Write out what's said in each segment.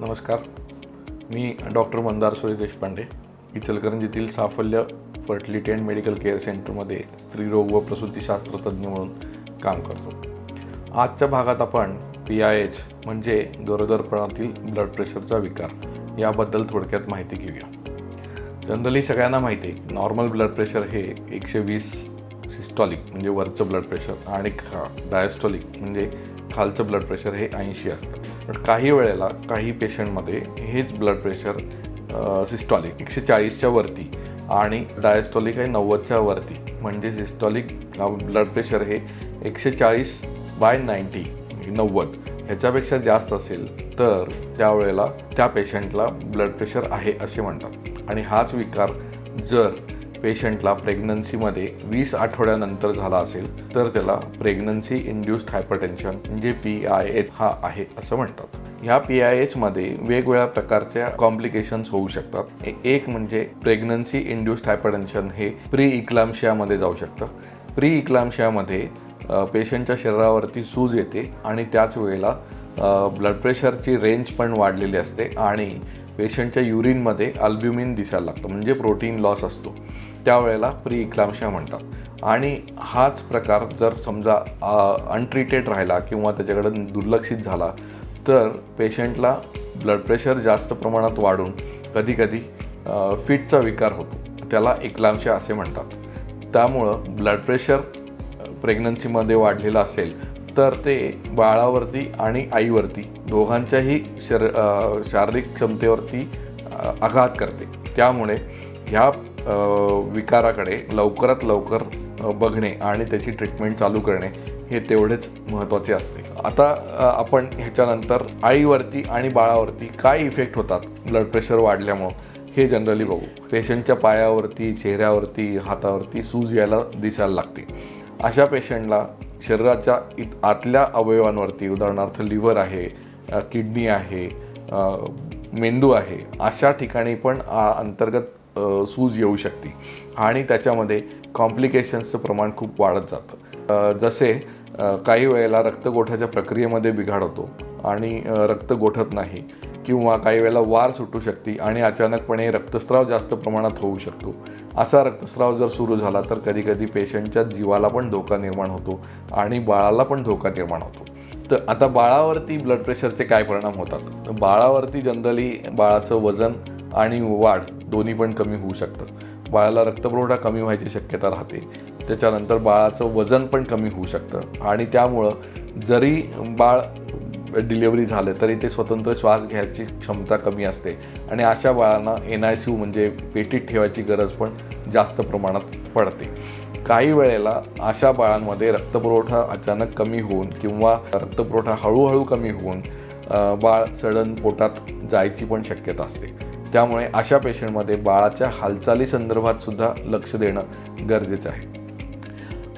नमस्कार. मी doctor Mandar Suresh Deshpande इचलकरंजीतील Saphalya fertility and medical care सेंटरमध्ये स्त्रीरोग व प्रसूतीशास्त्र तज्ज्ञ म्हणून काम करतो. आजच्या भागात आपण पी आय एच म्हणजे गरोदरपणातील ब्लड प्रेशरचा विकार याबद्दल थोडक्यात माहिती घेऊया. जनरली सगळ्यांना माहिती आहे नॉर्मल ब्लड प्रेशर हे एकशे वीस सिस्टॉलिक म्हणजे वरचं ब्लड प्रेशर आणि खा डायस्टॉलिक म्हणजे खालचं ब्लड प्रेशर हे ऐंशी असतं. पण काही वेळेला काही पेशंटमध्ये हेच ब्लड प्रेशर सिस्टॉलिक एकशे चाळीसच्या वरती आणि डायस्टॉलिक आहे नव्वदच्या वरती. म्हणजे सिस्टॉलिक ब्लड प्रेशर हे एकशे चाळीस बाय नाईंटी नव्वद ह्याच्यापेक्षा जास्त असेल तर त्यावेळेला त्या पेशंटला ब्लड प्रेशर आहे असे म्हणतात. आणि हाच विकार जर पेशंटला प्रेग्नन्सीमध्ये वीस आठवड्यानंतर झाला असेल तर त्याला प्रेग्नन्सी इंड्युस्ड हायपरटेन्शन म्हणजे पी आय एच हा आहे असं म्हणतात. ह्या पी आय एसमध्ये वेगवेगळ्या प्रकारच्या कॉम्प्लिकेशन्स होऊ शकतात. एक म्हणजे प्रेग्नन्सी इंड्युस्ड हायपरटेन्शन हे प्री इक्लामशियामध्ये जाऊ शकतं. प्री इक्लामशियामध्ये पेशंटच्या शरीरावरती सूज येते आणि त्याच वेळेला ब्लड प्रेशरची रेंज पण वाढलेली असते आणि पेशंटच्या युरिनमध्ये अल्ब्युमिन दिसायला लागतं म्हणजे प्रोटीन लॉस असतो. त्यावेळेला प्री इक्लामशिया म्हणतात. आणि हाच प्रकार जर समजा अनट्रीटेड राहिला किंवा त्याच्याकडे दुर्लक्षित झाला तर पेशंटला ब्लड प्रेशर जास्त प्रमाणात वाढून कधीकधी फिटचा विकार होतो. त्याला इक्लामशिया असे म्हणतात. त्यामुळं ब्लड प्रेशर प्रेग्नन्सीमध्ये वाढलेलं असेल तर ते बाळावरती आणि आईवरती. दोघांच्याही शर शारीरिक क्षमतेवरती आघात करते. त्यामुळे ह्या विकाराकडे लवकरात लवकर बघणे आणि त्याची ट्रीटमेंट चालू करणे हे तेवढेच महत्त्वाचे असते. आता आपण ह्याच्यानंतर आईवरती आणि बाळावरती काय इफेक्ट होतात? ब्लड प्रेशर वाढल्यामुळं हे जनरली बघू. पेशंटच्या पायावरती चेहऱ्यावरती हातावरती सूज यायला दिसायला लागते. अशा पेशंटला शरीराच्या इत आतल्या अवयवांवरती उदाहरणार्थ लिव्हर आहे किडनी आहे मेंदू आहे अशा ठिकाणी पण अंतर्गत सूज येऊ शकते. आणि त्याच्यामध्ये कॉम्प्लिकेशन्सचं प्रमाण खूप वाढत जातं. जसे काही वेळेला रक्तगोठाच्या प्रक्रियेमध्ये बिघाड होतो आणि रक्त गोठत नाही. किंवा काही वेळेला वार सुटू शकते आणि अचानकपणे रक्तस्राव जास्त प्रमाणात होऊ शकतो. असा रक्तस्राव जर सुरू झाला तर कधीकधी पेशंटच्या जीवाला पण धोका निर्माण होतो आणि बाळाला पण धोका निर्माण होतो. तर आता बाळावरती ब्लड प्रेशरचे काय परिणाम होतात? बाळावरती जनरली बाळाचं वजन आणि वाढ दोन्ही पण कमी होऊ शकतं बाळाला रक्तपुरवठा कमी व्हायची शक्यता राहते. त्याच्यानंतर बाळाचं वजन पण कमी होऊ शकतं आणि त्यामुळं जरी बाळ डिलिव्हरी झालं तरी ते स्वतंत्र श्वास घ्यायची क्षमता कमी असते. आणि अशा बाळांना एन आय सी यू म्हणजे पेटीत ठेवायची गरज पण जास्त प्रमाणात पडते. काही वेळेला अशा बाळांमध्ये रक्तपुरवठा अचानक कमी होऊन किंवा रक्तपुरवठा हळूहळू कमी होऊन बाळ सडन पोटात जायची पण शक्यता असते. त्यामुळे अशा पेशंटमध्ये बाळाच्या हालचाली संदर्भात सुद्धा लक्ष देणं गरजेचं आहे.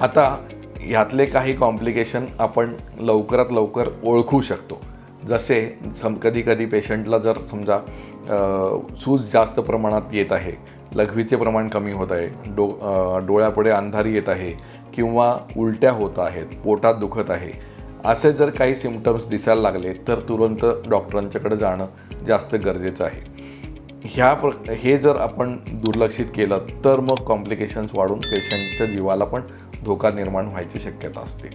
आता ह्यातले काही कॉम्प्लिकेशन आपण लवकरात लवकर ओळखू शकतो. जसे सम कधी कधी पेशंटला जर समजा सूज जास्त प्रमाणात येत आहे लघवीचे प्रमाण कमी होत आहे डो डोळ्यापुढे अंधारी येत आहे किंवा उलट्या होत आहेत पोटात दुखत आहे असे जर काही सिमटम्स दिसायला लागले तर तुरंत डॉक्टरांच्याकडे जाणं जास्त गरजेचं आहे. ह्या प्र हे जर आपण दुर्लक्षित केलं तर मग कॉम्प्लिकेशन्स वाढून पेशंटच्या जीवाला पण धोका निर्माण व्हायची शक्यता असते.